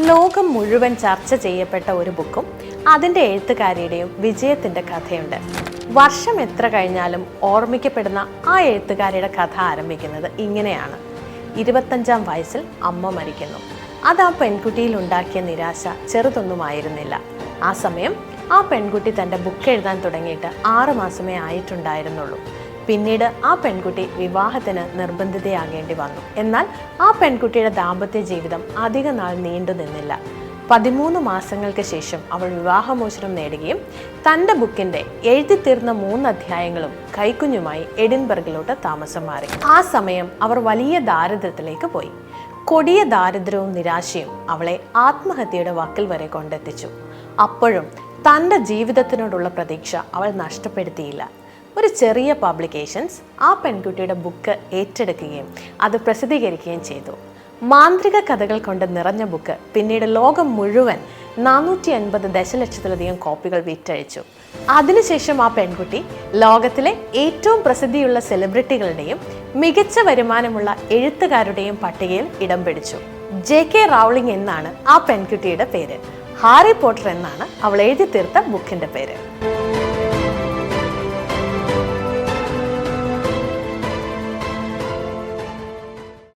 ലോകം മുഴുവൻ ചർച്ച ചെയ്യപ്പെട്ട ഒരു ബുക്കും അതിന്റെ എഴുത്തുകാരിയുടെയും വിജയത്തിന്റെ കഥയുണ്ട്. വർഷം എത്ര കഴിഞ്ഞാലും ഓർമ്മിക്കപ്പെടുന്ന ആ എഴുത്തുകാരിയുടെ കഥ ആരംഭിക്കുന്നത് ഇങ്ങനെയാണ്. ഇരുപത്തഞ്ചാം വയസ്സിൽ അമ്മ മരിക്കുന്നു. അത് ആ പെൺകുട്ടിയിൽ ഉണ്ടാക്കിയ നിരാശ ചെറുതൊന്നുമായിരുന്നില്ല. ആ സമയം ആ പെൺകുട്ടി തന്റെ ബുക്ക് എഴുതാൻ തുടങ്ങിയിട്ട് ആറ് മാസമേ ആയിട്ടുണ്ടായിരുന്നുള്ളൂ. പിന്നീട് ആ പെൺകുട്ടി വിവാഹത്തിന് നിർബന്ധിതയാകേണ്ടി വന്നു. എന്നാൽ ആ പെൺകുട്ടിയുടെ ദാമ്പത്യ ജീവിതം അധിക നാൾ നീണ്ടു നിന്നില്ല. പതിമൂന്ന് മാസങ്ങൾക്ക് ശേഷം അവൾ വിവാഹമോചനം നേടുകയും തന്റെ ബുക്കിന്റെ എഴുതിത്തീർന്ന മൂന്ന് അധ്യായങ്ങളും കൈക്കുഞ്ഞുമായി എഡിൻബർഗിലോട്ട് താമസം മാറി. ആ സമയം അവർ വലിയ ദാരിദ്ര്യത്തിലേക്ക് പോയി. കൊടിയ ദാരിദ്ര്യവും നിരാശയും അവളെ ആത്മഹത്യയുടെ വാക്കിൽ വരെ കൊണ്ടെത്തിച്ചു. അപ്പോഴും തന്റെ ജീവിതത്തിനോടുള്ള പ്രതീക്ഷ അവൾ നഷ്ടപ്പെടുത്തിയില്ല. ഒരു ചെറിയ പബ്ലിക്കേഷൻസ് ആ പെൺകുട്ടിയുടെ ബുക്ക് ഏറ്റെടുക്കുകയും അത് പ്രസിദ്ധീകരിക്കുകയും ചെയ്തു. മാന്ത്രിക കഥകൾ കൊണ്ട് നിറഞ്ഞ ബുക്ക് പിന്നീട് ലോകം മുഴുവൻ നാനൂറ്റി അൻപത് ദശലക്ഷത്തിലധികം കോപ്പികൾ വിറ്റഴിച്ചു. അതിനുശേഷം ആ പെൺകുട്ടി ലോകത്തിലെ ഏറ്റവും പ്രസിദ്ധിയുള്ള സെലിബ്രിറ്റികളുടെയും മികച്ച വരുമാനമുള്ള എഴുത്തുകാരുടെയും പട്ടികയിൽ ഇടം പിടിച്ചു. ജെ കെ റൗളിംഗ് എന്നാണ് ആ പെൺകുട്ടിയുടെ പേര്. ഹാരി പോട്ടർ എന്നാണ് അവൾ എഴുതി തീർത്ത ബുക്കിന്റെ പേര്.